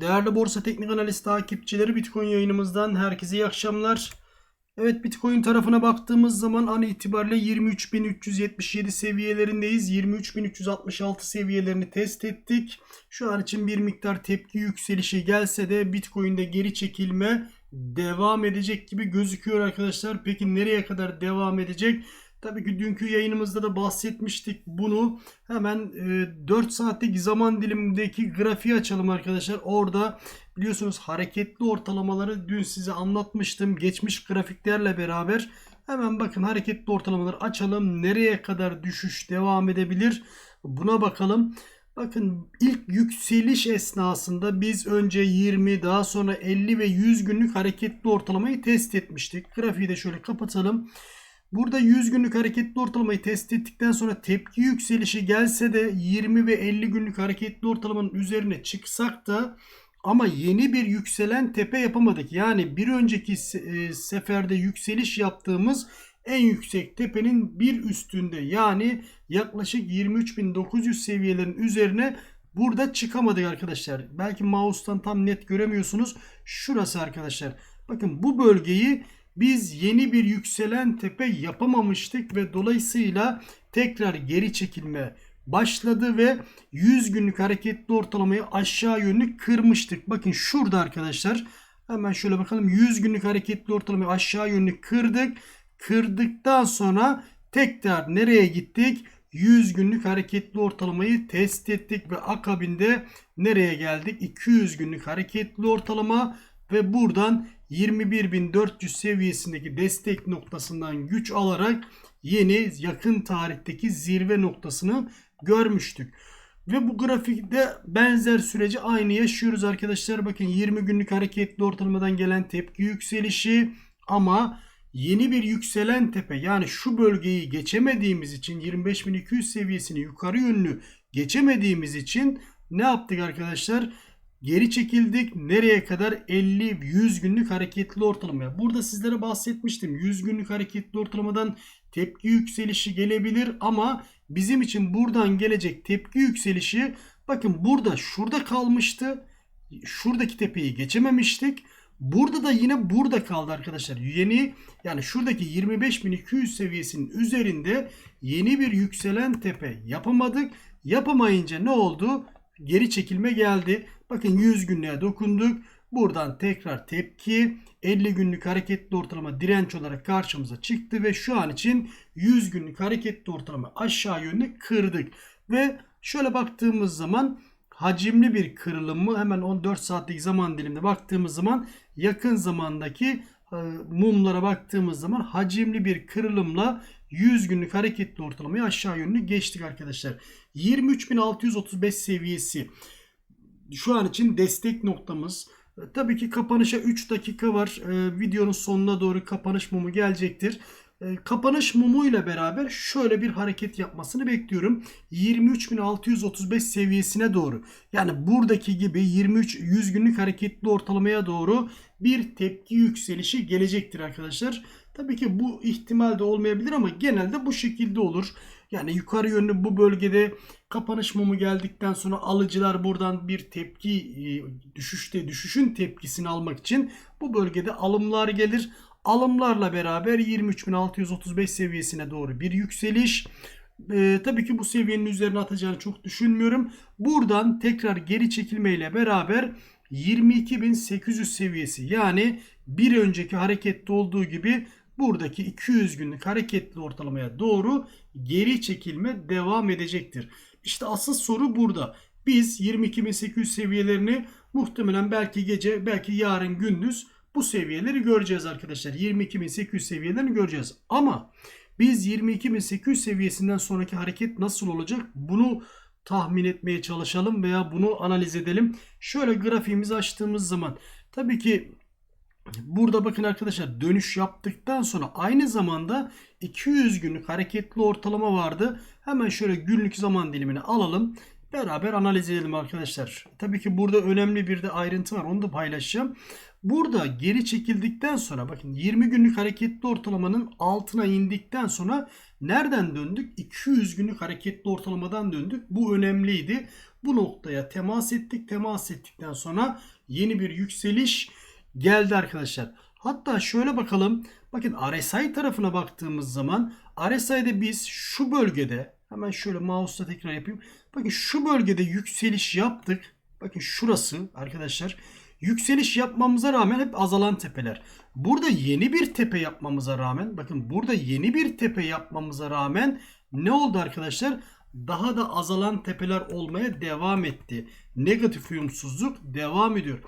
Değerli Borsa Teknik Analiz takipçileri Bitcoin yayınımızdan herkese iyi akşamlar. Evet Bitcoin tarafına baktığımız zaman an itibariyle 23.377 seviyelerindeyiz. 23.366 seviyelerini test ettik. Şu an için bir miktar tepki yükselişi gelse de Bitcoin'de geri çekilme devam edecek gibi gözüküyor arkadaşlar. Peki nereye kadar devam edecek? Tabii ki dünkü yayınımızda da bahsetmiştik bunu. Hemen e, 4 saatlik zaman dilimindeki grafiği açalım arkadaşlar. Orada biliyorsunuz hareketli ortalamaları dün size anlatmıştım. Geçmiş grafiklerle beraber. Hemen bakın hareketli ortalamaları açalım. Nereye kadar düşüş devam edebilir? Buna bakalım. Bakın ilk yükseliş esnasında biz önce 20 daha sonra 50 ve 100 günlük hareketli ortalamayı test etmiştik. Grafiği de şöyle kapatalım. Burada 100 günlük hareketli ortalamayı test ettikten sonra tepki yükselişi gelse de 20 ve 50 günlük hareketli ortalamanın üzerine çıksak da ama yeni bir yükselen tepe yapamadık. Yani bir önceki e, seferde yükseliş yaptığımız en yüksek tepenin bir üstünde yani yaklaşık 23.900 seviyelerin üzerine burada çıkamadık arkadaşlar. Belki mouse'tan tam net göremiyorsunuz. Şurası arkadaşlar. Bakın bu bölgeyi biz yeni bir yükselen tepe yapamamıştık ve dolayısıyla tekrar geri çekilme başladı ve 100 günlük hareketli ortalamayı aşağı yönlü kırmıştık. Bakın şurada arkadaşlar hemen şöyle bakalım 100 günlük hareketli ortalamayı aşağı yönlü kırdık. Kırdıktan sonra tekrar nereye gittik? 100 günlük hareketli ortalamayı test ettik ve akabinde nereye geldik? 200 günlük hareketli ortalama ve buradan 21.400 seviyesindeki destek noktasından güç alarak yeni yakın tarihteki zirve noktasını görmüştük. Ve bu grafikte benzer süreci aynı yaşıyoruz arkadaşlar. Bakın 20 günlük hareketli ortalamadan gelen tepki yükselişi ama yeni bir yükselen tepe yani şu bölgeyi geçemediğimiz için 25.200 seviyesini yukarı yönlü geçemediğimiz için ne yaptık arkadaşlar? Geri çekildik. Nereye kadar? 50-100 günlük hareketli ortalamaya. Burada sizlere bahsetmiştim. 100 günlük hareketli ortalamadan tepki yükselişi gelebilir ama bizim için buradan gelecek tepki yükselişi bakın burada şurada kalmıştı. Şuradaki tepeyi geçememiştik. Burada da yine burada kaldı arkadaşlar. Yeni yani şuradaki 25.200 seviyesinin üzerinde yeni bir yükselen tepe yapamadık. Yapamayınca ne oldu? Geri çekilme geldi. Bakın 100 günlüğe dokunduk. Buradan tekrar tepki 50 günlük hareketli ortalama direnç olarak karşımıza çıktı ve şu an için 100 günlük hareketli ortalama aşağı yönlü kırdık. Ve şöyle baktığımız zaman hacimli bir kırılım mı hemen 14 saatlik zaman diliminde baktığımız zaman yakın zamandaki mumlara baktığımız zaman hacimli bir kırılımla 100 günlük hareketli ortalamayı aşağı yönlü geçtik arkadaşlar. 23.635 seviyesi şu an için destek noktamız. E, Tabii ki kapanışa 3 dakika var. E, videonun sonuna doğru kapanış mumu gelecektir. E, kapanış mumu ile beraber şöyle bir hareket yapmasını bekliyorum. 23.635 seviyesine doğru. Yani buradaki gibi 23 100 günlük hareketli ortalamaya doğru bir tepki yükselişi gelecektir arkadaşlar. Tabii ki bu ihtimal de olmayabilir ama genelde bu şekilde olur. Yani yukarı yönlü bu bölgede kapanış mumu geldikten sonra alıcılar buradan bir tepki e, düşüşte düşüşün tepkisini almak için bu bölgede alımlar gelir. Alımlarla beraber 23.635 seviyesine doğru bir yükseliş. Ee, tabii ki bu seviyenin üzerine atacağını çok düşünmüyorum. Buradan tekrar geri çekilmeyle beraber 22.800 seviyesi yani bir önceki harekette olduğu gibi buradaki 200 günlük hareketli ortalamaya doğru geri çekilme devam edecektir. İşte asıl soru burada. Biz 22.800 seviyelerini muhtemelen belki gece belki yarın gündüz bu seviyeleri göreceğiz arkadaşlar. 22.800 seviyelerini göreceğiz. Ama biz 22.800 seviyesinden sonraki hareket nasıl olacak? Bunu tahmin etmeye çalışalım veya bunu analiz edelim. Şöyle grafiğimizi açtığımız zaman tabii ki Burada bakın arkadaşlar dönüş yaptıktan sonra aynı zamanda 200 günlük hareketli ortalama vardı. Hemen şöyle günlük zaman dilimini alalım. Beraber analiz edelim arkadaşlar. Tabii ki burada önemli bir de ayrıntı var. Onu da paylaşacağım. Burada geri çekildikten sonra bakın 20 günlük hareketli ortalamanın altına indikten sonra nereden döndük? 200 günlük hareketli ortalamadan döndük. Bu önemliydi. Bu noktaya temas ettik. Temas ettikten sonra yeni bir yükseliş geldi arkadaşlar. Hatta şöyle bakalım. Bakın RSI tarafına baktığımız zaman RSI'de biz şu bölgede hemen şöyle mouse'la tekrar yapayım. Bakın şu bölgede yükseliş yaptık. Bakın şurası arkadaşlar. Yükseliş yapmamıza rağmen hep azalan tepeler. Burada yeni bir tepe yapmamıza rağmen bakın burada yeni bir tepe yapmamıza rağmen ne oldu arkadaşlar? Daha da azalan tepeler olmaya devam etti. Negatif uyumsuzluk devam ediyor.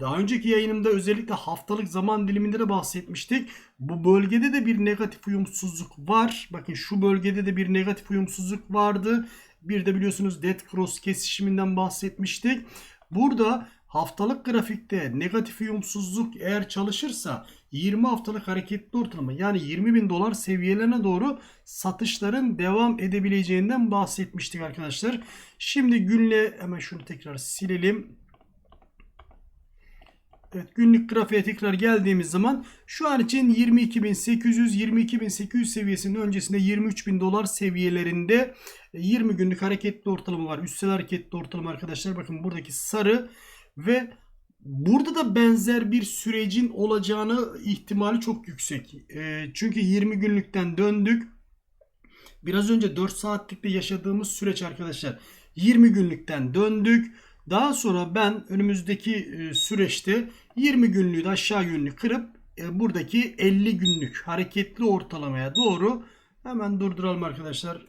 Daha önceki yayınımda özellikle haftalık zaman diliminde de bahsetmiştik. Bu bölgede de bir negatif uyumsuzluk var. Bakın şu bölgede de bir negatif uyumsuzluk vardı. Bir de biliyorsunuz Dead Cross kesişiminden bahsetmiştik. Burada haftalık grafikte negatif uyumsuzluk eğer çalışırsa 20 haftalık hareketli ortalama yani 20 bin dolar seviyelerine doğru satışların devam edebileceğinden bahsetmiştik arkadaşlar. Şimdi günle hemen şunu tekrar silelim. Evet günlük grafiğe tekrar geldiğimiz zaman şu an için 22.800 22.800 seviyesinin öncesinde 23.000 dolar seviyelerinde 20 günlük hareketli ortalama var. Üstel hareketli ortalama arkadaşlar bakın buradaki sarı ve burada da benzer bir sürecin olacağını ihtimali çok yüksek. E, çünkü 20 günlükten döndük. Biraz önce 4 saatlikte yaşadığımız süreç arkadaşlar 20 günlükten döndük. Daha sonra ben önümüzdeki e, süreçte 20 günlüğü de aşağı yönlü kırıp e, buradaki 50 günlük hareketli ortalamaya doğru hemen durduralım arkadaşlar.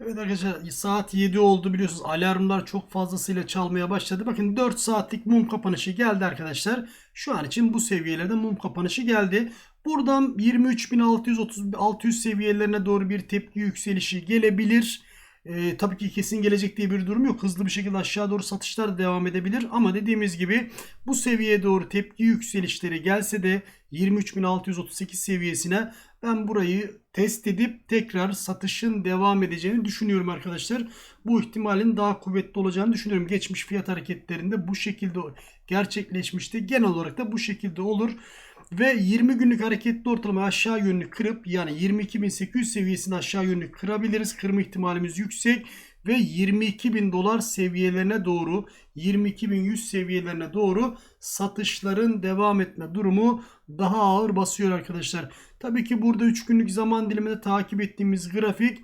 Evet arkadaşlar saat 7 oldu biliyorsunuz alarmlar çok fazlasıyla çalmaya başladı. Bakın 4 saatlik mum kapanışı geldi arkadaşlar. Şu an için bu seviyelerde mum kapanışı geldi. Buradan 23.630 seviyelerine doğru bir tepki yükselişi gelebilir. E, tabii ki kesin gelecek diye bir durum yok. Hızlı bir şekilde aşağı doğru satışlar devam edebilir. Ama dediğimiz gibi bu seviyeye doğru tepki yükselişleri gelse de 23.638 seviyesine ben burayı test edip tekrar satışın devam edeceğini düşünüyorum arkadaşlar. Bu ihtimalin daha kuvvetli olacağını düşünüyorum. Geçmiş fiyat hareketlerinde bu şekilde gerçekleşmişti. Genel olarak da bu şekilde olur. Ve 20 günlük hareketli ortalama aşağı yönlü kırıp yani 22.800 seviyesini aşağı yönlü kırabiliriz. Kırma ihtimalimiz yüksek ve 22.000 dolar seviyelerine doğru 22.100 seviyelerine doğru satışların devam etme durumu daha ağır basıyor arkadaşlar. Tabii ki burada 3 günlük zaman diliminde takip ettiğimiz grafik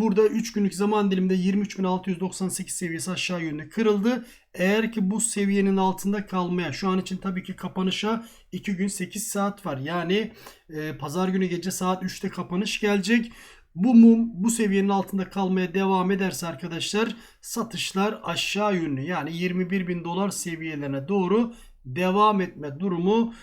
burada 3 günlük zaman diliminde 23.698 seviyesi aşağı yönlü kırıldı. Eğer ki bu seviyenin altında kalmaya şu an için tabii ki kapanışa 2 gün 8 saat var. Yani e, pazar günü gece saat 3'te kapanış gelecek. Bu mum bu seviyenin altında kalmaya devam ederse arkadaşlar satışlar aşağı yönlü yani 21 bin dolar seviyelerine doğru devam etme durumu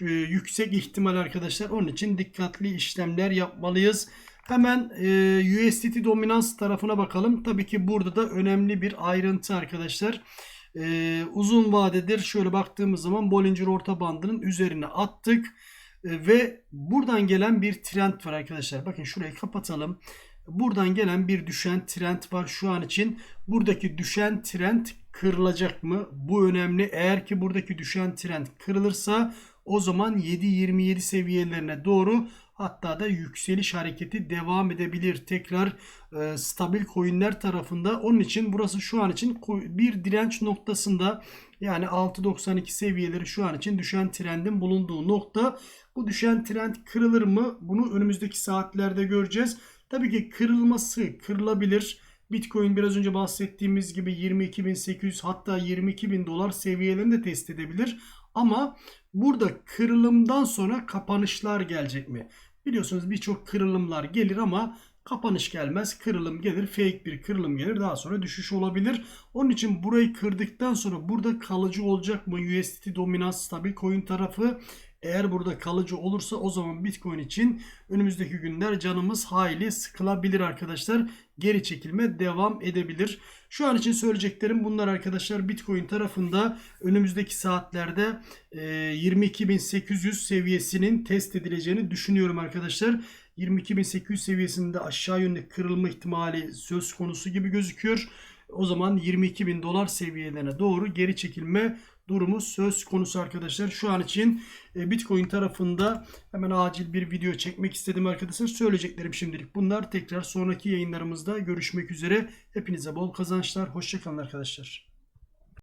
e, yüksek ihtimal arkadaşlar. Onun için dikkatli işlemler yapmalıyız. Hemen e, USDT dominans tarafına bakalım. Tabii ki burada da önemli bir ayrıntı arkadaşlar. E, uzun vadedir şöyle baktığımız zaman Bollinger orta bandının üzerine attık. E, ve buradan gelen bir trend var arkadaşlar. Bakın şurayı kapatalım. Buradan gelen bir düşen trend var şu an için. Buradaki düşen trend kırılacak mı? Bu önemli. Eğer ki buradaki düşen trend kırılırsa o zaman 7.27 seviyelerine doğru hatta da yükseliş hareketi devam edebilir. Tekrar e, stabil coinler tarafında. Onun için burası şu an için bir direnç noktasında yani 6.92 seviyeleri şu an için düşen trendin bulunduğu nokta. Bu düşen trend kırılır mı? Bunu önümüzdeki saatlerde göreceğiz. Tabii ki kırılması kırılabilir. Bitcoin biraz önce bahsettiğimiz gibi 22.800 hatta 22.000 dolar seviyelerini de test edebilir. Ama burada kırılımdan sonra kapanışlar gelecek mi? Biliyorsunuz birçok kırılımlar gelir ama kapanış gelmez. Kırılım gelir. Fake bir kırılım gelir. Daha sonra düşüş olabilir. Onun için burayı kırdıktan sonra burada kalıcı olacak mı? USDT dominans stabil coin tarafı eğer burada kalıcı olursa o zaman Bitcoin için önümüzdeki günler canımız hayli sıkılabilir arkadaşlar. Geri çekilme devam edebilir. Şu an için söyleyeceklerim bunlar arkadaşlar. Bitcoin tarafında önümüzdeki saatlerde 22.800 seviyesinin test edileceğini düşünüyorum arkadaşlar. 22.800 seviyesinde aşağı yönlü kırılma ihtimali söz konusu gibi gözüküyor. O zaman 22.000 dolar seviyelerine doğru geri çekilme durumu söz konusu arkadaşlar. Şu an için e, Bitcoin tarafında hemen acil bir video çekmek istedim arkadaşlar. Söyleyeceklerim şimdilik bunlar. Tekrar sonraki yayınlarımızda görüşmek üzere. Hepinize bol kazançlar. Hoşçakalın arkadaşlar.